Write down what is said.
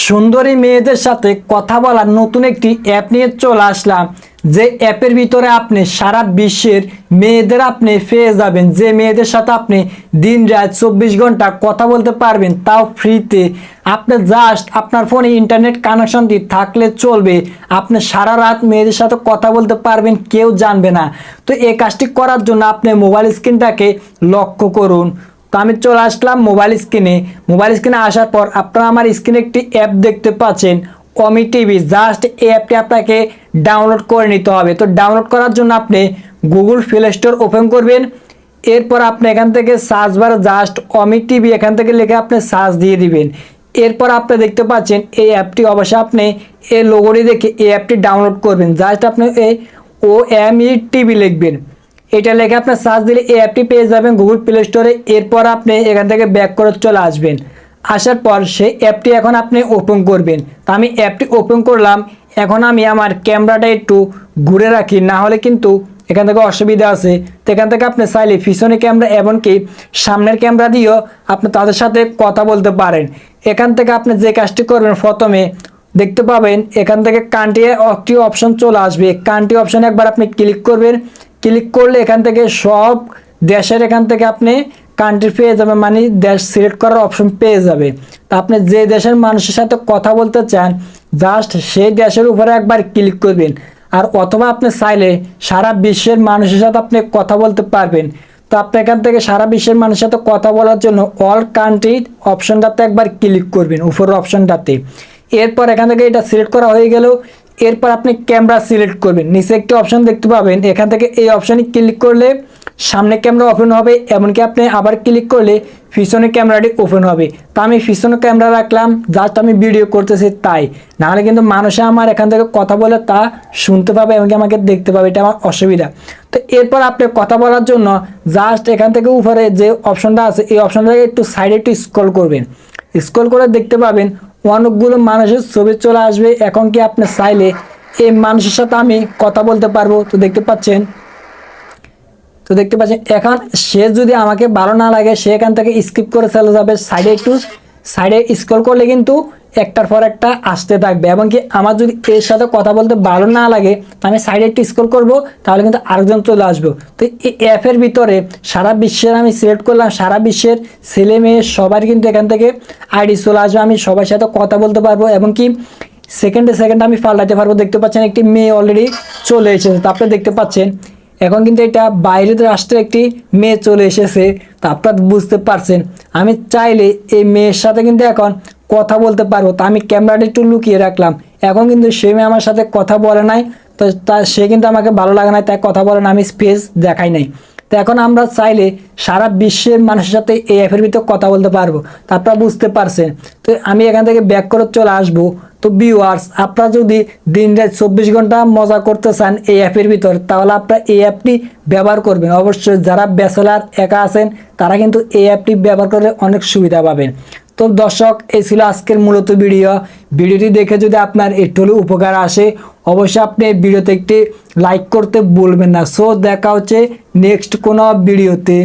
সুন্দরী মেয়েদের সাথে কথা বলার নতুন একটি অ্যাপ নিয়ে চলে আসলাম। যে অ্যাপের ভিতরে আপনি সারা বিশ্বের মেয়েদের আপনি পেয়ে যাবেন। যে মেয়েদের সাথে আপনি দিন রাত চব্বিশ ঘণ্টা কথা বলতে পারবেন, তাও ফ্রিতে। আপনি জাস্ট আপনার ফোনে ইন্টারনেট কানেকশনটি থাকলে চলবে। আপনি সারা রাত মেয়েদের সাথে কথা বলতে পারবেন, কেউ জানবে না। তো এই কাজটি করার জন্য আপনি মোবাইল স্ক্রিনটাকে লক্ষ্য করুন। তো আমি চলে আসলাম মোবাইল স্ক্রিনে মোবাইল স্ক্রিনে আসার পর আপনারা আমার স্ক্রিনে একটি অ্যাপ দেখতে পাচ্ছেন অমি টিভি জাস্ট এই অ্যাপটি আপনাকে ডাউনলোড করে নিতে হবে। তো ডাউনলোড করার জন্য আপনি গুগল প্লে স্টোর ওপেন করবেন। এরপর আপনি এখান থেকে সার্চ বার জাস্ট অমি টিভি এখান থেকে লিখে আপনি সার্চ দিয়ে দিবেন। এরপর আপনি দেখতে পাচ্ছেন এই অ্যাপটি অবশ্যই আপনি এই লোগোটি দেখে এই অ্যাপটি ডাউনলোড করবেন। জাস্ট আপনি এই ও এম ই টিভি লিখবেন। এটা লেখে আপনার সার্চ দিলে এই অ্যাপটি পেয়ে যাবেন গুগল প্লে স্টোরে এরপর আপনি এখান থেকে ব্যাক করে চলে আসবেন। আসার পর সেই অ্যাপটি এখন আপনি ওপেন করবেন। তো আমি অ্যাপটি ওপেন করলাম। এখন আমি আমার ক্যামেরাটা একটু ঘুরে রাখি। না হলে কিন্তু এখান থেকে অসুবিধা আছে। তো এখান থেকে আপনি চাইলে পিছনে ক্যামেরা এমনকি সামনের ক্যামেরা দিয়েও আপনি তাদের সাথে কথা বলতে পারেন। এখান থেকে আপনি যে কাজটি করবেন প্রথমে দেখতে পাবেন, এখান থেকে কান্ট্রি একটি অপশন চলে আসবে। কান্ট্রি অপশনে একবার আপনি ক্লিক করবেন। ক্লিক করলে এখান থেকে সব দেশের এখান থেকে আপনি কান্ট্রি পেয়ে যাবেন মানে দেশ সিলেক্ট করার অপশন পেয়ে যাবে। তা আপনি যে দেশের মানুষের সাথে কথা বলতে চান জাস্ট সেই দেশের উপরে একবার ক্লিক করবেন। আর অথবা আপনি চাইলে সারা বিশ্বের মানুষের সাথে আপনি কথা বলতে পারবেন। তো আপনি এখান থেকে সারা বিশ্বের মানুষের সাথে কথা বলার জন্য অল কান্ট্রি অপশনটাতে একবার ক্লিক করবেন, উপরের অপশনটাতে এরপর এখান থেকে এটা সিলেক্ট করা হয়ে গেল। এরপর আপনি ক্যামেরা সিলেক্ট করবেন। নিচে একটি অপশন দেখতে পাবেন। এখান থেকে এই অপশনে ক্লিক করলে সামনে ক্যামেরা ওপেন হবে, এমনকি আপনি আবার ক্লিক করলে পিছনে ক্যামেরাটি ওপেন হবে। তো আমি পিছনে ক্যামেরা রাখলাম জাস্ট আমি ভিডিও করতেছি তাই। নাহলে কিন্তু মানুষে আমার এখান থেকে কথা বলে তা শুনতে পাবে, এমনকি আমাকে দেখতে পাবে। এটা আমার অসুবিধা। তো এরপর আপনি কথা বলার জন্য জাস্ট এখান থেকে উপরে যে অপশনটা আছে, এই অপশনটাকে একটু সাইডে একটু স্ক্রল করবেন। স্ক্রল করে দেখতে পাবেন অনেকগুলো মানুষের ছবি চলে আসবে। এখন কি আপনি চাইলে এই মানুষের সাথে আমি কথা বলতে পারব? তো দেখতে পাচ্ছেন? তো দেখতে পাচ্ছেন, এখন সে যদি আমাকে ভালো না লাগে, সে এখান থেকে স্কিপ করে চলে যাবে। সাইডে একটু সাইডে স্ক্রল করলে কিন্তু একটার পর একটা আসতে থাকবে এবং কি আমার যদি এর সাথে কথা বলতে ভালো না লাগে আমি সাইডে একটু স্ক্রল করব, তাহলে কিন্তু আরেকজন চলে আসব। তো এই অ্যাপের ভিতরে সারা বিশ্বের আমি সিলেক্ট করলাম, সারা বিশ্বের ছেলে মেয়ে সবার কিন্তু এখান থেকে আইডি চলে আসবে, আমি সবার সাথে কথা বলতে পারব এবং কি সেকেন্ডে সেকেন্ড আমি পাল্টাতে পারব। দেখতে পাচ্ছেন একটি মেয়ে অলরেডি চলে এসেছে। তো আপনি দেখতে পাচ্ছেন, এখন কিন্তু এটা বাইরের রাষ্ট্রে একটি মেয়ে চলে এসেছে। তা আপনারা বুঝতে পারছেন, আমি চাইলে এই মেয়ের সাথে কিন্তু এখন কথা বলতে পারব। তা আমি ক্যামেরাটা একটু লুকিয়ে রাখলাম। এখন কিন্তু সে মেয়ে আমার সাথে কথা বলে নাই, তো তা সে কিন্তু আমাকে ভালো লাগে না তাই কথা বলে না, আমি স্পেস দেখাই নাই। তো এখন আমরা চাইলে সারা বিশ্বের মানুষের সাথে এই অ্যাপের ভিতরে কথা বলতে পারব। তা আপনারা বুঝতে পারছেন। তো আমি এখান থেকে ব্যাক করে চলে আসব। তো ভিউয়ার্স আপনারা যদি দিন রাত চব্বিশ ঘণ্টা মজা করতে চান এই অ্যাপের ভিতর, তাহলে আপনারা এই অ্যাপটি ব্যবহার করবেন। অবশ্যই যারা ব্যাচেলার একা আছেন, তারা কিন্তু এই অ্যাপটি ব্যবহার করলে অনেক সুবিধা পাবেন। তো দর্শক এই ছিল আজকের মূলত ভিডিও। ভিডিওটি দেখে যদি আপনার একটু হলেও উপকার আসে, অবশ্যই আপনি ভিডিওতে একটি লাইক করতে বলবেন না। সো দেখা হচ্ছে নেক্সট কোনো ভিডিওতে।